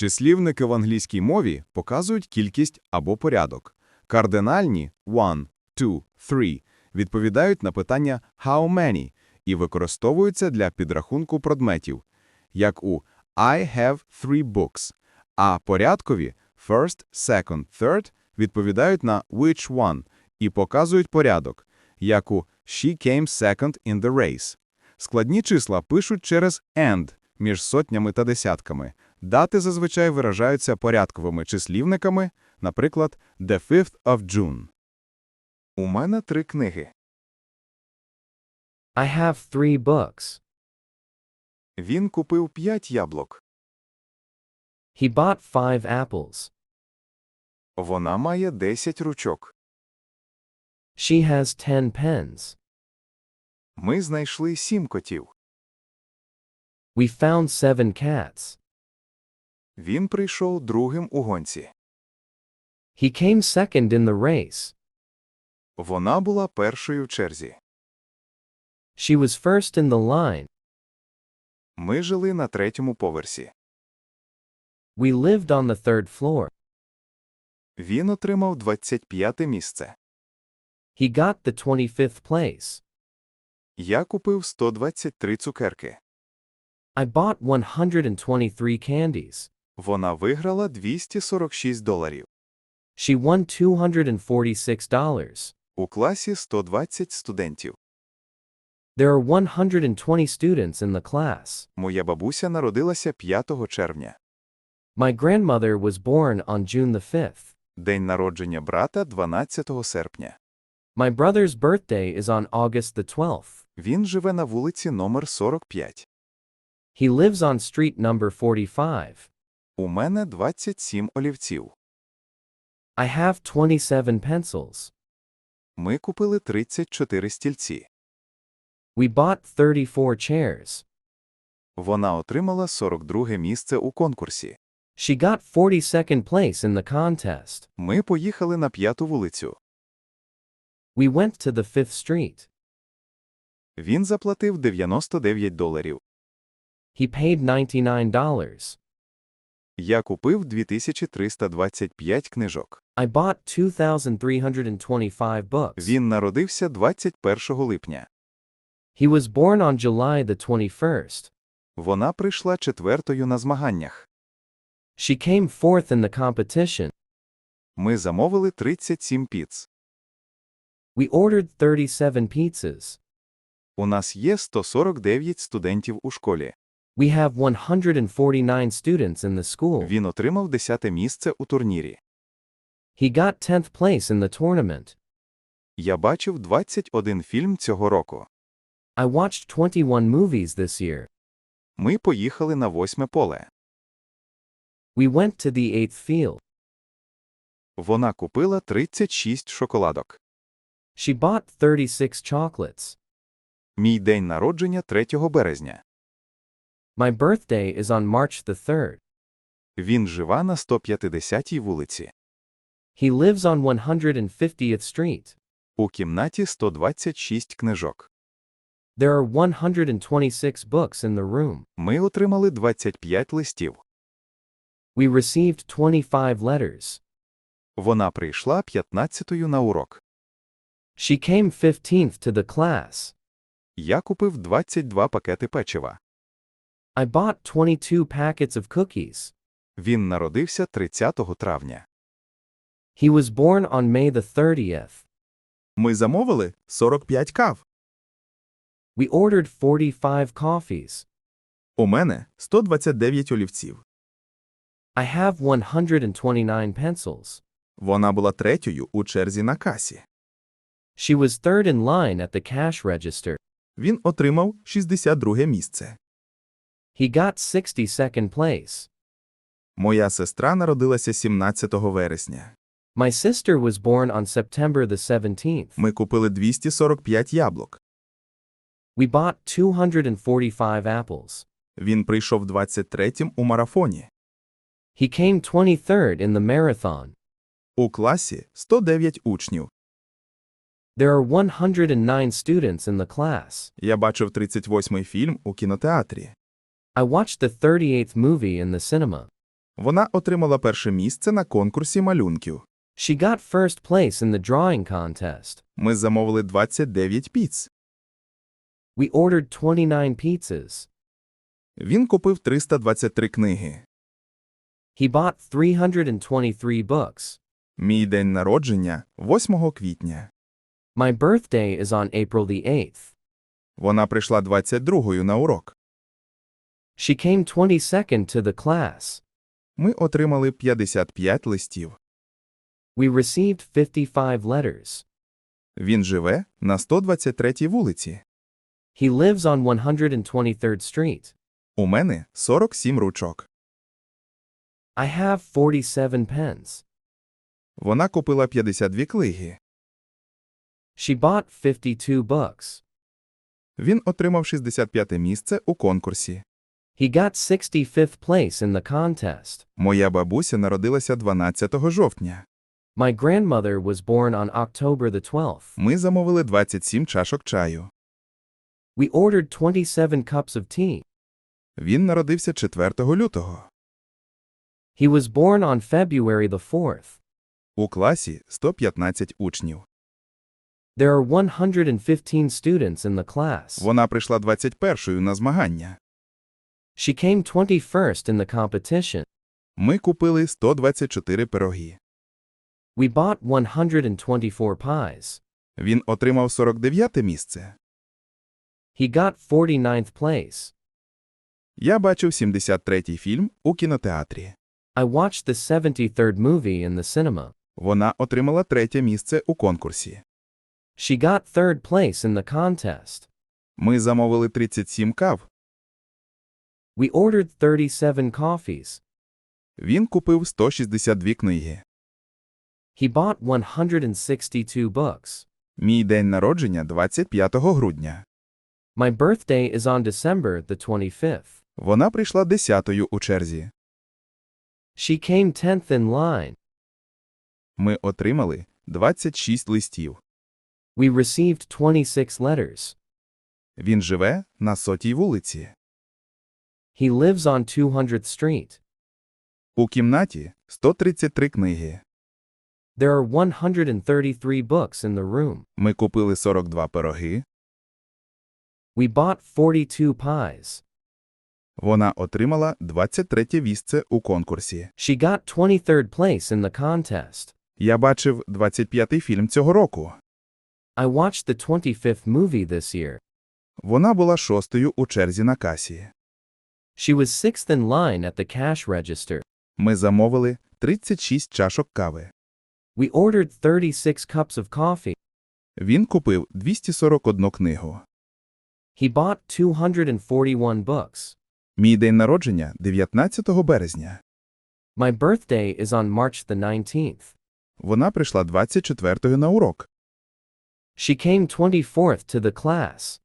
Числівники в англійській мові показують кількість або порядок. Кардинальні one, two, three відповідають на питання how many і використовуються для підрахунку предметів, як у I have three books, а порядкові first, second, third відповідають на which one і показують порядок, як у She came second in the race. Складні числа пишуть через and між сотнями та десятками. Дати зазвичай виражаються порядковими числівниками, наприклад, the 5th of June. У мене три книги. I have three books. Він купив п'ять яблук. He bought five apples. Вона має 10 ручок. She has ten pens. Ми знайшли сім котів. We found seven cats. Він прийшов другим у гонці. He came second in the race. Вона була першою в черзі. She was first in the line. Ми жили на третьому поверсі. We lived on the third floor. Він отримав 25 місце. He got the 25th place. Я купив 123 цукерки. I bought 123 candies. Вона виграла 246 доларів. She won $246. У класі 120 студентів. There are 120 students in the class. Моя бабуся народилася 5 червня. My grandmother was born on June the 5th. День народження брата 12 серпня. My brother's birthday is on August the 12th. Він живе на вулиці номер 45. He lives on street number 45. У мене 27 олівців. I have 27 pencils. Ми купили 34 стільці. We bought 34 chairs. Вона отримала 42 місце у конкурсі. She got 42nd place in the contest. Ми поїхали на п'яту вулицю. We went to the 5th street. Він заплатив 99 доларів. He paid $99. Я купив 2325 книжок. I bought 2,325 books. Він народився 21 липня. He was born on July the 21st. Вона прийшла четвертою на змаганнях. She came fourth in the competition. Ми замовили 37 піц. We ordered 37 pizzas. У нас є 149 студентів у школі. We have 149 students in the school. Він отримав 10 місце у турнірі. He got 10th place in the tournament. Я бачив 21 фільм цього року. I watched 21 movies this year. Ми поїхали на восьме поле. We went to the 8th field. Вона купила 36 шоколадок. She bought 36 chocolates. Мій день народження 3 березня. My birthday is on March the 3rd. Він жива на 150-й вулиці. He lives on 150th Street. У кімнаті 126 книжок. There are 126 books in the room. Ми отримали 25 листів. We received 25 letters. Вона прийшла 15-ю на урок. She came 15th to the class. Я купив 22 пакети печива. I bought 22 packets of cookies. Він народився 30 травня. He was born on May the 30th. Ми замовили 45 кав. We ordered 45 coffees. У мене 129 олівців. I have 129 pencils. Вона була третьою у черзі на касі. She was third in line at the cash register. Він отримав 62 місце. He got 62nd place. Моя сестра народилася 17 вересня. My sister was born on September the 17th. Ми купили 245 яблук. We bought 245 apples. Він прийшов 23-м у марафоні. He came 23rd in the marathon. У класі 109 учнів. There are 109 students in the class. Я бачив 38-й фільм у кінотеатрі. I watched the 38th movie in the cinema. Вона отримала перше місце на конкурсі малюнків. She got first place in the drawing contest. Ми замовили 29 піц. We ordered 29 pizzas. Він купив 323 книги. He bought 323 books. Мій день народження 8 квітня. My birthday is on April the 8th. Вона прийшла 22-ю на урок. She came 22nd to the class. Ми отримали 55 листів. We received 55 letters. Він живе на 123-й вулиці. He lives on 123rd Street. У мене 47 ручок. I have 47 pens. Вона купила 52 книги. She bought 52 books. Він отримав 65 місце у конкурсі. He got 65th place in the contest. Моя бабуся народилася 12 жовтня. My grandmother was born on October the 12th. Ми замовили 27 чашок чаю. We ordered 27 cups of tea. Він народився 4 лютого. He was born on February the 4th. У класі 115 учнів. There are 115 students in the class. Вона прийшла 21-ю на змагання. She came 21st in the competition. Ми купили 124 пироги. We bought 124 pies. Він отримав 49 місце. He got 49th place. Я бачив 73-й фільм у кінотеатрі. I watched the 73rd movie in the cinema. Вона отримала третє місце у конкурсі. She got third place in the contest. Ми замовили 37 кав. We ordered 37 coffees. Він купив 162 книги. He bought 162 books. Мій день народження 25 грудня. My birthday is on December the 25th. Вона прийшла 10-ю у черзі. She came 10th in line. Ми отримали 26 листів. We received 26 letters. Він живе на сотій вулиці. He lives on 200th Street. У кімнаті 133 книги. There are 133 books in the room. Ми купили 42 пироги. We bought 42 pies. Вона отримала 23 місце у конкурсі. She got 23rd place in the contest. Я бачив 25-й фільм цього року. I watched the 25th movie this year. Вона була шостою у черзі на касі. She was sixth in line at the cash register. Ми замовили 36 чашок кави. We ordered 36 cups of coffee. Він купив 241 книгу. He bought 241 books. Мій день народження 19 березня. My birthday is on March the 19th. Вона прийшла 24-ю на урок. She came 24th to the class.